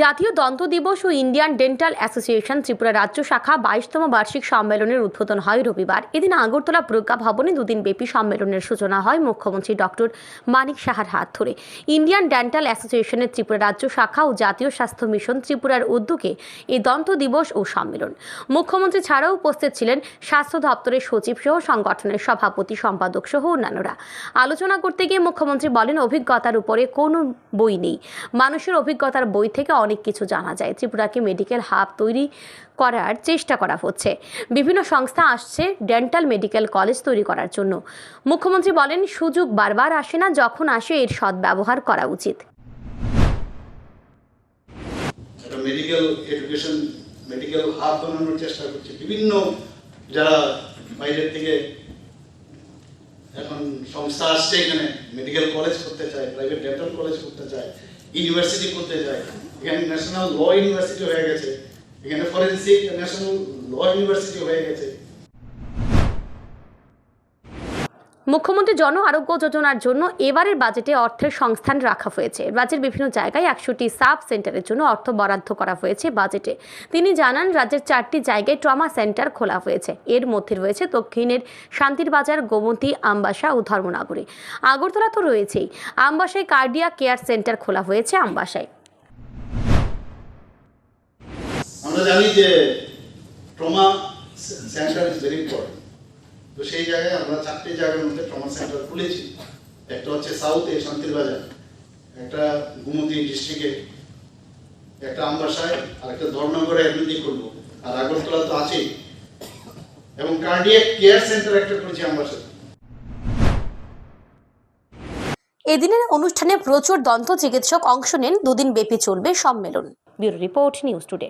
জাতীয় দন্ত দিবস ও ইন্ডিয়ান ডেন্টাল অ্যাসোসিয়েশন ত্রিপুরা রাজ্য শাখা বাইশতম বার্ষিক সম্মেলনের উদ্বোধন হয় রবিবার। এদিন আগরতলা প্রজ্ঞা ভবনে দুদিন ব্যাপী সম্মেলনের সূচনা হয় মুখ্যমন্ত্রী ডক্টর মানিক সাহার হাত ধরে। ইন্ডিয়ান ডেন্টাল অ্যাসোসিয়েশনের ত্রিপুরা রাজ্য শাখা ও জাতীয় স্বাস্থ্য মিশন ত্রিপুরার উদ্যোগে এই দন্ত দিবস ও সম্মেলন। মুখ্যমন্ত্রী ছাড়াও উপস্থিত ছিলেন স্বাস্থ্য দপ্তরের সচিব সহ সংগঠনের সভাপতি, সম্পাদক সহ অন্যান্যরা। আলোচনা করতে গিয়ে মুখ্যমন্ত্রী বলেন, অভিজ্ঞতার উপরে কোনো বই নেই। মানুষের অভিজ্ঞতার বই থেকে অনেক কিছু জানা যায়। ত্রিপুরাকে মেডিকেল হাব তৈরি করার চেষ্টা করা হচ্ছে। বিভিন্ন সংস্থা আসছে ডেন্টাল মেডিকেল কলেজ তৈরি করার জন্য। মুখ্যমন্ত্রী বলেন, সুযোগ বারবার আসে না যখন আসে এর সদ্ব্যবহার করা উচিত। মেডিকেল এডুকেশন মেডিকেল হাব বানানোর চেষ্টা করছে। বিভিন্ন যারা বাইরের থেকে এখন সংস্থা আসছে এখানে মেডিকেল কলেজ করতে চায় প্রাইভেট ডেন্টাল কলেজ করতে চায় ইউনিভার্সিটি করতে যায়। এখানে ন্যাশনাল ল ইউনিভার্সিটি হয়ে গেছে। এখানে ফরেন্সিক ন্যাশনাল ল ইউনিভার্সিটি হয়ে গেছে। মুখ্যমন্ত্রী জন আরোগ্য যোজনার জন্য এবারের বাজেটে অর্থের সংস্থান রাখা হয়েছে। রাজ্যের বিভিন্ন জায়গায় একশোটি সাব সেন্টারের জন্য অর্থ বরাদ্দ করা হয়েছে বাজেটে। তিনি জানান, রাজ্যের চারটি জায়গায় ট্রমা সেন্টার খোলা হয়েছে। এর মধ্যে রয়েছে দক্ষিণের শান্তির বাজার গোমতী, আমবাসা ও ধর্মনগরী। আগরতলা তো রয়েছেই। আমবাসায় কার্ডিয়া কেয়ার সেন্টার খোলা হয়েছে আমবাসায়। আমরা জানি যে trauma centre is very important তো সেই জায়গায় আমরা চারটি জায়গার মধ্যে ট্রমা সেন্টার খুলেছি। একটা হচ্ছে সাউথে শান্তির বাজার। একটা গুমতি ডিস্ট্রিক্টে। একটা আমবাসায়, আর একটা ধর্মনগরে অ্যাডমিটি করব আর আগরতলা তো আছেই। এবং কার্ডিয়াক কেয়ার সেন্টার একটা করেছি আমবাসায়। এদিনের অনুষ্ঠানে প্রচুর দন্ত চিকিৎসক অংশ নেন। দুদিন ব্যাপী চলবে সম্মেলন। Bureau report news today.